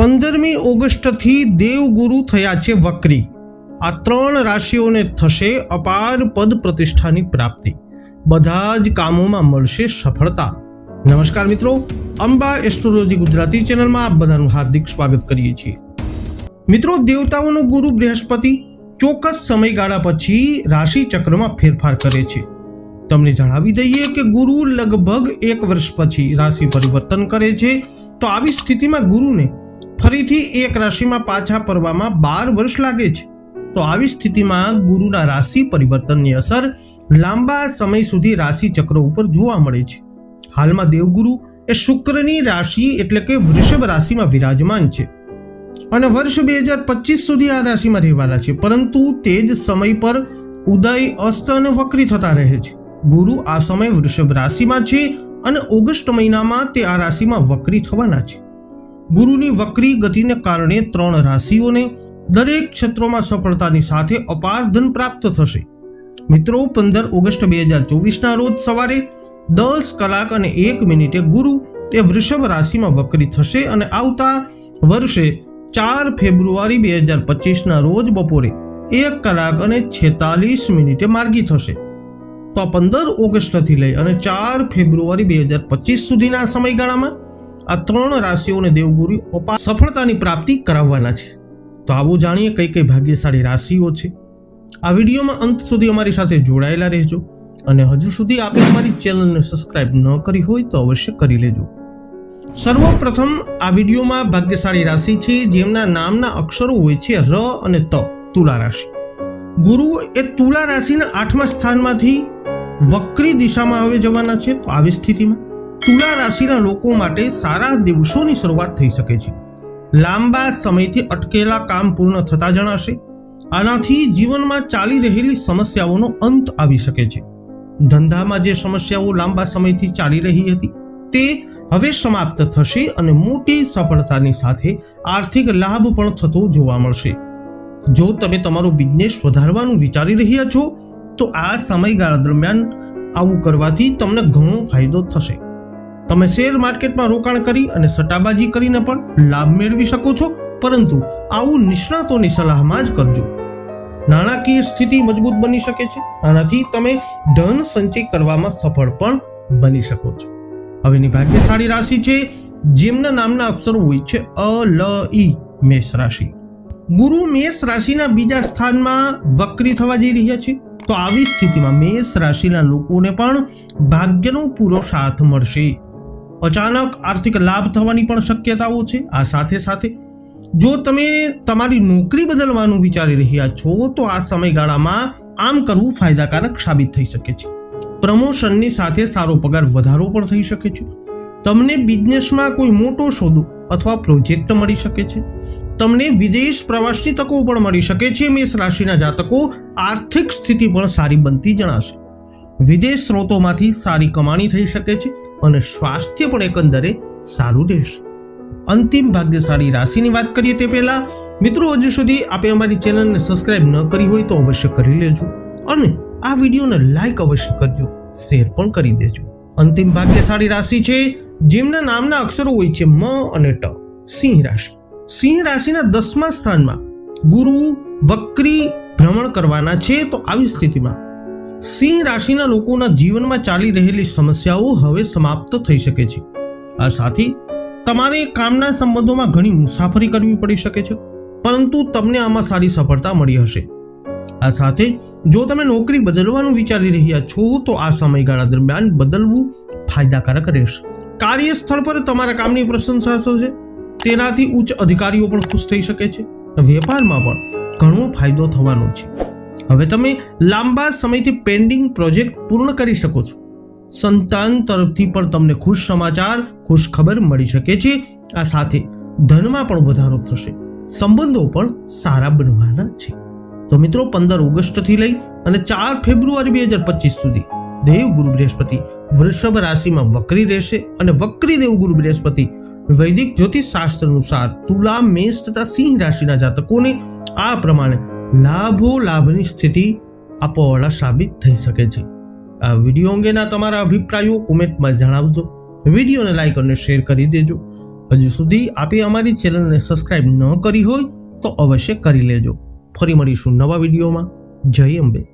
પંદરમી ઓગસ્ટથી દેવગુરુ થયા છે વક્રી. આ ત્રણ રાશિઓને થશે અપાર પદ પ્રતિષ્ઠાની પ્રાપ્તિ. બધા જ કામોમાં મળશે સફળતા. નમસ્કાર મિત્રો, અંબા એસ્ટ્રોલોજી ગુજરાતી ચેનલમાં આપ બધાનું હાર્દિક સ્વાગત કરીએ છીએ. મિત્રો, દેવતાઓનો ગુરુ બૃહસ્પતિ ચોક્કસ સમયગાળા પછી રાશિ ચક્રમાં ફેરફાર કરે છે. તમને જણાવી દઈએ કે ગુરુ લગભગ એક વર્ષ પછી રાશિ પરિવર્તન કરે છે. તો આવી સ્થિતિમાં ગુરુને ફરીથી એક રાશિમાં પાછા ફરવામાં બાર વર્ષ લાગે છે. તો આવી સ્થિતિમાં ગુરુના રાશિ પરિવર્તનની અસર લાંબા સમય સુધી રાશિ ચક્ર ઉપર જોવા મળે છે. હાલમાં દેવગુરુ એ શુક્રની રાશિ એટલે કે વૃષભ રાશિમાં વિરાજમાન છે. અને વર્ષ બે હજાર પચીસ સુધી આ રાશિમાં રહેવાના છે. પરંતુ તે જ સમય પર ઉદય, અસ્ત અને વક્રી થતા રહે છે. ગુરુ આ સમય વૃષભ રાશિમાં છે અને ઓગસ્ટ મહિનામાં તે આ રાશિમાં વક્રી થવાના છે. ગુરુની વક્રી ગતિને કારણે ત્રણ રાશિઓને દરેક ક્ષેત્રોમાં સફળતાની સાથે અપાર ધન પ્રાપ્ત થશે. મિત્રો, પંદર ઓગસ્ટ બે હજાર ચોવીસના રોજ સવારે દસ કલાક અને એક મિનિટે ગુરુ તે વૃષભ રાશિમાં વક્રી થશે અને આવતા વર્ષે ચાર ફેબ્રુઆરી બે હજાર પચીસના રોજ બપોરે એક કલાક અને છેતાલીસ મિનિટે માર્ગી થશે. તો પંદર ઓગસ્ટથી લઈ અને ચાર ફેબ્રુઆરી બે હજાર પચીસ સુધીના સમયગાળામાં આ ત્રણ રાશિઓને દેવગુરુ અપા સફળતાની પ્રાપ્તિ કરાવવાના છે. તો આવો જાણીએ કઈ કઈ ભાગ્યશાળી રાશિઓ છે. આ વિડીયોમાં અંત સુધી અમારી સાથે જોડાયેલા રહેજો અને હજુ સુધી આપે અમારી ચેનલને સબસ્ક્રાઇબ ન કરી હોય તો અવશ્ય કરી લેજો. સર્વપ્રથમ આ વિડીયોમાં ભાગ્યશાળી રાશિ છે, જેમના નામના અક્ષરો હોય છે ર અને ત, તુલા રાશિ. ગુરુ એ તુલા રાશિના આઠમા સ્થાનમાંથી વક્રી દિશામાં હવે જવાના છે, તો આવી સ્થિતિમાં તુલા રાશિના લોકો માટે સારા દિવસોની શરૂઆત થઈ શકે છે. લાંબા સમયથી અટકેલા કામ પૂર્ણ થતા જણાશે. આનાથી જીવનમાં ચાલી રહેલી સમસ્યાઓનો અંત આવી શકે છે. ધંધામાં જે સમસ્યાઓ લાંબા સમયથી ચાલી રહી હતી, તે હવે સમાપ્ત થશે અને મોટી સફળતાની સાથે આર્થિક લાભ પણ થતો જોવા મળશે. જો તમે તમારો બિઝનેસ વધારવાનું વિચારી રહ્યા છો, તો આ સમયગાળા દરમિયાન આવું કરવાથી તમને ઘણો ફાયદો થશે. તમે શેર માર્કેટમાં રોકાણ કરી અને સટ્ટાબાજી કરીને પણ લાભ મેળવી શકો છો, પરંતુ આવું નિષ્ણાતોની સલાહમાં જ કરજો. નાણાકીય સ્થિતિ મજબૂત બની શકે છે, આનાથી તમે ધન સંચય કરવામાં સફળ પણ બની શકો છો. હવેની ભાગ્યશાળી રાશિ છે, જેમના નામના અક્ષરો હોય છે, અ, લ, ઈ, મેષ રાશિ. ગુરુ મેષ રાશિના બીજા સ્થાનમાં વક્રી થવા જઈ રહ્યા છે, તો આવી સ્થિતિમાં મેષ રાશિના લોકોને પણ ભાગ્યનો પૂરો સાથ મળશે. અચાનક આર્થિક લાભ થવાની પણ શક્યતાઓ છે. આ સાથે સાથે જો તમે તમારી નોકરી બદલવાનું વિચારી રહ્યા છો, તો આ સમયગાળામાં આમ કરવું ફાયદાકારક સાબિત થઈ શકે છે. પ્રમોશનની સાથે સારો પગાર વધારો પણ થઈ શકે છે. તમને બિઝનેસમાં કોઈ મોટો સોદો અથવા પ્રોજેક્ટ મળી શકે છે. તમને વિદેશ પ્રવાસની તકો પણ મળી શકે છે. મેષ રાશિના જાતકો આર્થિક સ્થિતિ પણ સારી બનતી જણાશે. વિદેશ સ્રોતોમાંથી સારી કમાણી થઈ શકે છે. અને સ્વાસ્થ્ય પણ એકંદરે સારું રહેશે. અંતિમ ભાગ્યશાળી રાશિની વાત કરીએ તે પહેલા, મિત્રો, હજુ સુધી આપે અમારી ચેનલને સબસ્ક્રાઇબ ન કરી હોય તો અવશ્ય કરી લેજો અને આ વિડીયોને લાઈક અવશ્ય કરજો શેર પણ કરી દેજો. અંતિમ ભાગ્યશાળી રાશિ છે, જેમના નામના અક્ષરો હોય છે મ અને ટ. સિંહ રાશિ. સિંહ રાશિના દસમા સ્થાનમાં ગુરુ, વક્રી ભ્રમણ કરવાના છે, તો આવી સ્થિતિમાં સિંહ રાશિના લોકોના જીવનમાં ચાલી રહેલી સમસ્યાઓ હવે સમાપ્ત થઈ શકે છે. આ સાથે તમારે કામના સંબંધોમાં ઘણી મુસાફરી કરવી પડી શકે છે, પરંતુ તમને આમાં સારી સફળતા મળી હશે. આ સાથે જો તમે નોકરી બદલવાનું વિચારી રહ્યા છો, તો આ સમયગાળા દરમિયાન બદલવું ફાયદાકારક રહેશે. કાર્યસ્થળ પર તમારા કામની પ્રશંસા થશે, તેનાથી ઉચ્ચ અધિકારીઓ પણ ખુશ થઈ શકે છે. વેપારમાં પણ ઘણો ફાયદો થવાનો છે. હવે તમે લાંબા સમયથી પેન્ડિંગ પ્રોજેક્ટ પૂર્ણ કરી શકો છો. સંતાન તરફથી પણ તમને ખુશ સમાચાર, ખુશ ખબર મળી શકે છે. આ સાથે ધનમાં પણ વધારો થશે. સંબંધો પણ સારા બનવાના છે. તો મિત્રો, પંદર ઓગસ્ટથી લઈ અને ચાર ફેબ્રુઆરી બે હજાર પચીસ સુધી દેવગુરુ બૃહસ્પતિ વૃષભ રાશિમાં વક્રી રહેશે અને વક્રી દેવગુરુ બૃહસ્પતિ વૈદિક જ્યોતિષ શાસ્ત્ર અનુસાર તુલા, મેષ તથા સિંહ રાશિના જાતકોને આ પ્રમાણે લાભો લાભની સ્થિતિ આપવાવાળા સાબિત થઈ શકે છે. આ વીડિયો અંગેના તમારા અભિપ્રાયો કોમેન્ટમાં જણાવજો. વિડીયોને લાઈક અને શેર કરી દેજો. હજુ સુધી આપે અમારી ચેનલને સબસ્ક્રાઇબ ન કરી હોય તો અવશ્ય કરી લેજો. ફરી મળીશું નવા વિડીયોમાં. જય અંબે.